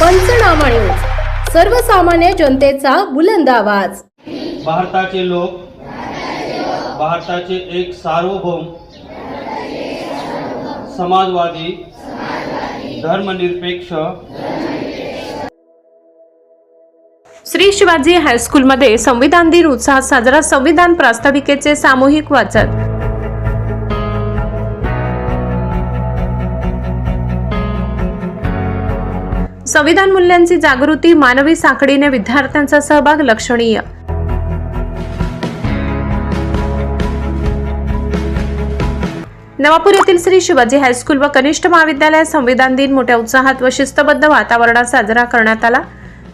पंचनामा न्यूज सर्वसामान्य जनतेचा बुलंद आवाज. भारताचे लोक भारताचे एक सार्वभौम समाजवादी धर्मनिरपेक्ष. श्री शिवाजी हायस्कूलमध्ये संविधान दिन उत्साहात साजरा संविधान प्रास्ताविकेचे सामूहिक वाचन. संविधान मूल्यांची जागृती मानवी साखळीने विद्यार्थ्यांचा सहभाग लक्षणीय. नवापूर येथील श्री शिवाजी हायस्कूल व कनिष्ठ महाविद्यालयात संविधान दिन मोठ्या उत्साहात व शिस्तबद्ध वातावरणात साजरा करण्यात आला.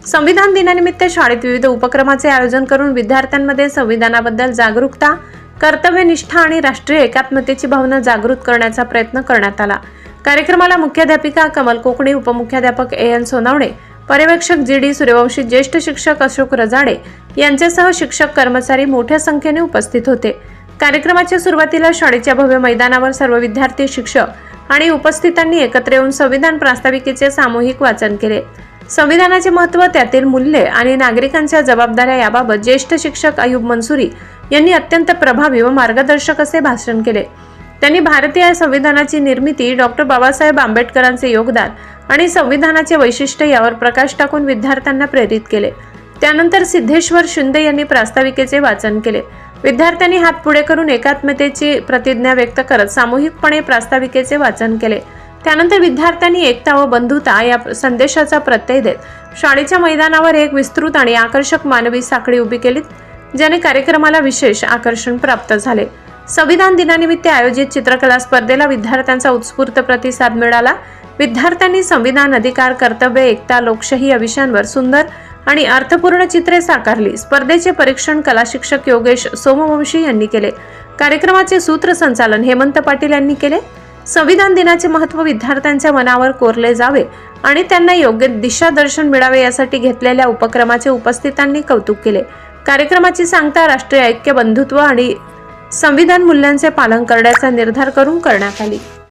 संविधान दिनानिमित्त शाळेत विविध उपक्रमाचे आयोजन करून विद्यार्थ्यांमध्ये संविधानाबद्दल जागरूकता कर्तव्यनिष्ठा आणि राष्ट्रीय एकात्मतेची भावना जागृत करण्याचा प्रयत्न करण्यात आला. कार्यक्रमाला मुख्याध्यापिका कमल कोकणी उपमुख्याध्यापक ए एन सोनावणे पर्यवेक्षक जी डी सूर्यवंशी ज्येष्ठ शिक्षक अशोक रजाडे यांच्यासह शिक्षक कर्मचारी मोठ्या संख्येने उपस्थित होते. कार्यक्रमाच्या सुरुवातीला शाळेच्या भव्य मैदानावर सर्व विद्यार्थी शिक्षक आणि उपस्थितांनी एकत्र येऊन संविधान प्रास्ताविकेचे सामूहिक वाचन केले. संविधानाचे महत्त्व त्यातील मूल्ये आणि नागरिकांच्या जबाबदाऱ्या याबाबत ज्येष्ठ शिक्षक अयुब मनसुरी यांनी अत्यंत प्रभावी व मार्गदर्शक असे भाषण केले. त्यांनी भारतीय संविधानाची निर्मिती डॉक्टर बाबासाहेब आंबेडकरांचे योगदान आणि संविधानाचे वैशिष्ट्य यावर प्रकाश टाकून विद्यार्थ्यांना प्रेरित केले. त्यानंतर सिद्धेश्वर शिंदे यांनी प्रास्ताविकेचे वाचन केले. विद्यार्थ्यांनी हात पुढे करून एकात्मतेची प्रतिज्ञा व्यक्त करत सामूहिकपणे प्रास्ताविकेचे वाचन केले. त्यानंतर विद्यार्थ्यांनी एकता व बंधुता या संदेशाचा प्रत्यय देत शाळेच्या मैदानावर एक विस्तृत आणि आकर्षक मानवी साखळी उभी केली ज्याने कार्यक्रमाला विशेष आकर्षण प्राप्त झाले. संविधान दिनानिमित्त आयोजित चित्रकला स्पर्धेला विद्यार्थ्यांचा उत्स्फूर्त प्रतिसाद मिळाला. विद्यार्थ्यांनी संविधान अधिकार कर्तव्य एकता लोकशाही या विषयांवर सुंदर आणि अर्थपूर्ण चित्रे साकारली. स्पर्धेचे परीक्षण कला शिक्षक योगेश सोमवंशी यांनी केले. कार्यक्रमाचे सूत्रसंचालन हेमंत पाटील यांनी केले. संविधान दिनाचे महत्त्व विद्यार्थ्यांच्या मनावर कोरले जावे आणि त्यांना योग्य दिशादर्शन मिळावे यासाठी घेतलेल्या उपक्रमाचे उपस्थितांनी कौतुक केले. कार्यक्रमाची सांगता राष्ट्रीय ऐक्य बंधुत्व आणि संविधान मूल्यांचे पालन करण्याचा निर्धार करून करण्यात आली.